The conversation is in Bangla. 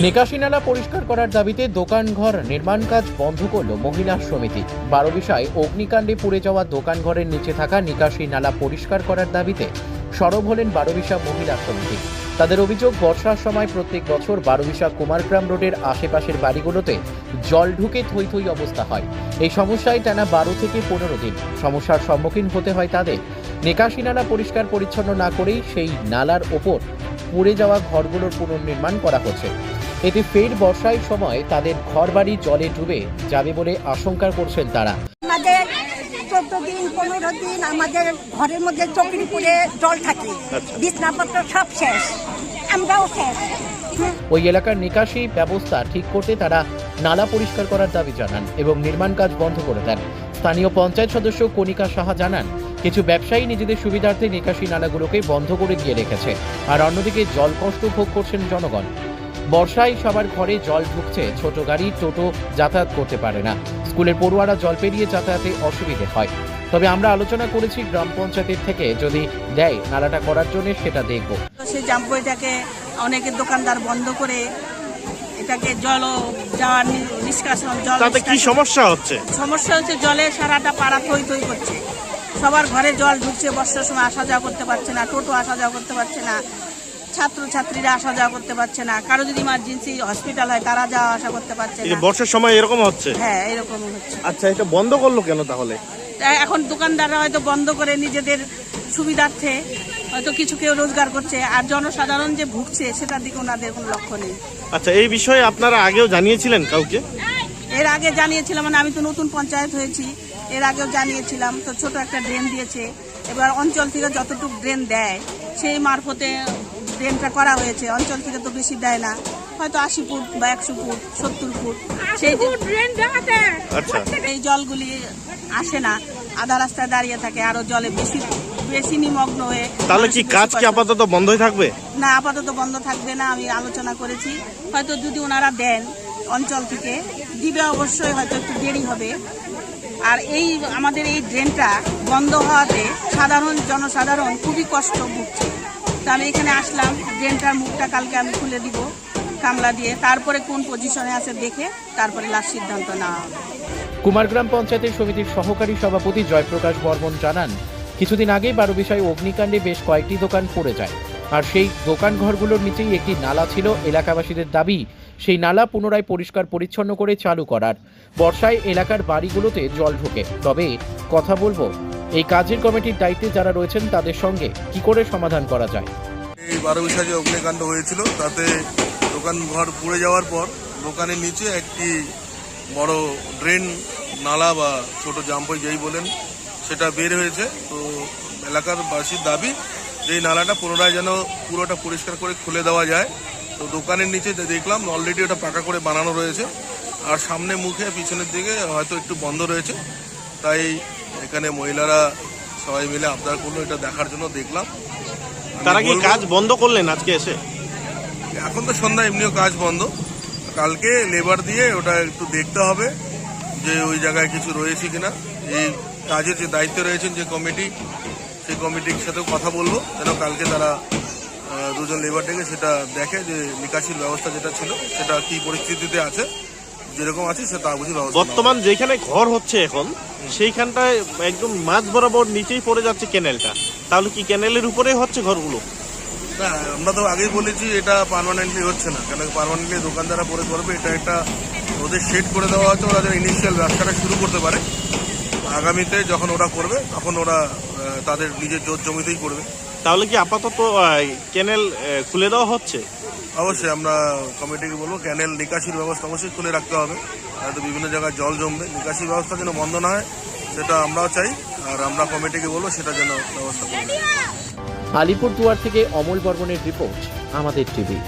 নিকাশি নালা পরিষ্কার করার দাবিতে দোকানঘর নির্মাণ কাজ বন্ধ করল মহিলা সমিতি। বারোবিশায় অগ্নিকাণ্ডে পুড়ে যাওয়া দোকানঘরের নিচে থাকা নিকাশি নালা পরিষ্কার করার দাবিতে সরব হলেন বারোবিশা মহিলা সমিতি। তাদের অভিযোগ, বর্ষার সময় প্রত্যেক বছর বারোবিশা কুমারগ্রাম রোডের আশেপাশের বাড়িগুলোতে জল ঢুকে থই থই অবস্থা হয়। এই সমস্যায় টানা বারো থেকে পনেরো দিন। সমস্যার সম্মুখীন হতে হয় তাদের। নিকাশি নালা পরিষ্কার পরিচ্ছন্ন না করেই সেই নালার ওপর পুড়ে যাওয়া ঘরগুলোর পুনর্নির্মাণ করা হচ্ছে। এতে ফের বর্ষার সময় তাদের ঘরবাড়ি জলে ডুবে যাবে বলে আশঙ্কা করছেন তারা। আমাদের চোদ্দ দিন পনেরো দিন আমাদের ঘরের মধ্যে চকির জল থাকে। বিছনাপত্র সব শেষ। আমরাও শেষ। ওই এলাকার নিকাশি ব্যবস্থা ঠিক করতে তারা নালা পরিষ্কার করার দাবি জানান এবং নির্মাণ কাজ বন্ধ করে দেন। স্থানীয় পঞ্চায়েত সদস্য কণিকা সাহা জানান কিছু ব্যবসায়ী নিজেদের সুবিধার্থে নিকাশি নালাগুলোকে বন্ধ করে দিয়ে রেখেছে। আর অন্যদিকে জল কষ্ট ভোগ করছেন জনগণ। বর্ষায় সবার ঘরে জল ঢুকছে ছোট গাড়ি টোটো যাতায়াত করতে পারে না। স্কুলের পড়ুয়ারা জল পেরিয়ে যাতায়াতে অসুবিধে হয়। তবে আমরা আলোচনা করেছি গ্রাম পঞ্চায়েতের থেকে যদি দেয় নালাটা করার জন্য সেটা দেখব। সেই জাম্পইটাকে অনেকে দোকানদার বন্ধ করে এটাকে জল যাওয়ার নিষ্কাশন জল তাতে কি সমস্যা হচ্ছে? সমস্যা হচ্ছে জলে সারাটা পাড়া থই থই করছে। সবার ঘরে জল ঢুকছে বর্ষার সময় আসা যাওয়া করতে পারছে না টোটো আসা যাওয়া করতে পারছে না ছাত্র ছাত্রীরা আসা যাওয়া করতে পারছে না কারও যদি ইমার্জেন্সি হসপিটাল হয় তারা যাওয়া আসা করতে পারছে না। বর্ষার সময় এরকম হচ্ছে? হ্যাঁ এরকম হচ্ছে। আচ্ছা এটা বন্ধ করল কেন তাহলে? এখন দোকানদাররা হয়তো বন্ধ করে নিজেদের সুবিধার্থে হয়তো কিছু কেউ রোজগার করছে আর জনসাধারণ যে ভুগছে সেটার দিকে ওনাদের কোনো লক্ষ্য নেই। আচ্ছা এই বিষয়ে আপনারা আগেও জানিয়েছিলেন কাউকে? এর আগে জানিয়েছিলাম মানে আমি তো নতুন পঞ্চায়েত হয়েছি এর আগেও জানিয়েছিলাম তো ছোট একটা ড্রেন দিয়েছে। এবার অঞ্চল থেকে যতটুকু ড্রেন দেয় সেই মারফতে ড্রেনটা করা হয়েছে। অঞ্চল থেকে তো বেশি দেয় না। হয়তো আশি ফুট বা একশো ফুট সত্তর ফুট। সেই আচ্ছা। এই জলগুলি আসে না। আধা রাস্তায় দাঁড়িয়ে থাকে আরও জলে বেশি বেশি নিমগ্ন হয়ে তাহলে কি কাজ কি আপাতত বন্ধই থাকবে? না আপাতত বন্ধ থাকবে না আমি আলোচনা করেছি। হয়তো যদি ওনারা দেন অঞ্চল থেকে দিবে অবশ্যই হয়তো একটু দেরি হবে। আর এই আমাদের এই ড্রেনটা বন্ধ হওয়াতে সাধারণ জনসাধারণ খুবই কষ্ট ভুগছে। তা আমি এখানে আসলাম, ড্রেনটার মুখটা কালকে আমি খুলে দিব, কামলা দিয়ে। তারপরে কোন পজিশনে আছে দেখে তারপরে লাস্ট সিদ্ধান্ত নেওয়া হবে। কুমারগ্রাম পঞ্চায়েতের সমিতির সহকারী সভাপতি জয়প্রকাশ বর্মন জানান, কিছুদিন আগেই বারো বিষয় অগ্নিকাণ্ডে বেশ কয়েকটি দোকান পড়ে যায়। আর সেই দোকান ঘরগুলোর নিচেই একটি নালা ছিল, এলাকাবাসীদের দাবি সেই নালা পুনরায় পরিষ্কার পরিচ্ছন্ন করে চালু করার। বর্ষায় এলাকার বাড়িগুলোতে জল ঢোকে। তবে কথা বলব, এই কাজের কমিটির দায়িত্বে যারা রয়েছেন তাদের সঙ্গে কি করে সমাধান করা যায়? এই বারো বিশা যে অগ্নিকাণ্ড হয়েছিল, তাতে দোকান ঘর পুড়ে যাওয়ার পর দোকানের নিচে একটি বড় ড্রেন, নালা বা ছোট জাম্পই যেই বলেন, সেটা বের হয়েছে। তো এলাকার বাসীর দাবি যে এই নালাটা পুনরায় যেন পুরোটা পরিষ্কার করে খুলে দেওয়া যায়। তো দোকানের নিচে দেখলাম অলরেডি ওটা পাকা করে বানানো রয়েছে। আর সামনে মুখে পিছনের দিকে হয়তো একটু বন্ধ রয়েছে। তাই এখানে মহিলারা সবাই মিলে আবদার করল এটা দেখার জন্য দেখলাম। তারা কি কাজ বন্ধ করলেন আজকে এসে? এখন তো সন্ধ্যা এমনিও কাজ বন্ধ। কালকে লেবার দিয়ে ওটা একটু দেখতে হবে যে ওই জায়গায় কিছু রয়েছে কিনা। এই কাজের যে দায়িত্বে রয়েছেন যে কমিটি সেই কমিটির সাথেও কথা বলব যেন কালকে তারা দুজন লেবার ডেকে সেটা দেখে যে নিকাশির ব্যবস্থা যেটা ছিল সেটা কি পরিস্থিতিতে আছে যেরকম আছে সে তা বুঝে ব্যবস্থা বর্তমান যেখানে ঘর হচ্ছে এখন সেইখানটায় একদম মাঝ বরাবর নিচেই পড়ে যাচ্ছে ক্যানেলটা তাহলে কি ক্যানেলের উপরে হচ্ছে ঘরগুলো? না আমরা তো আগেই বলেছি এটা পার্মানেন্টলি হচ্ছে না। কেন পার্মানেন্টলি দোকানদাররা পরে করবে এটা একটা ওদের শেড করে দেওয়া হচ্ছে ওরা যেন ইনিশিয়াল রাস্তাটা শুরু করতে পারে। আগামীতে যখন ওরা করবে তখন ওরা তাদের নিজের জোর জমিতেই করবে। তাহলে কি আপাতত ক্যানেল খুলে দেওয়া হচ্ছে? অবশ্যই আমরা কমিটিকে বলব ক্যানেল নিকাশির ব্যবস্থা অবশ্যই খুলে রাখতে হবে। হয়তো বিভিন্ন জায়গায় জল জমবে। নিকাশির ব্যবস্থা যেন বন্ধ না হয় সেটা আমরাও চাই। আর আমরা কমিটিকে বলব সেটা যেন ব্যবস্থা করবে আলিপুরদুয়ার থেকে অমল বর্মনের রিপোর্ট আমাদের টিভি।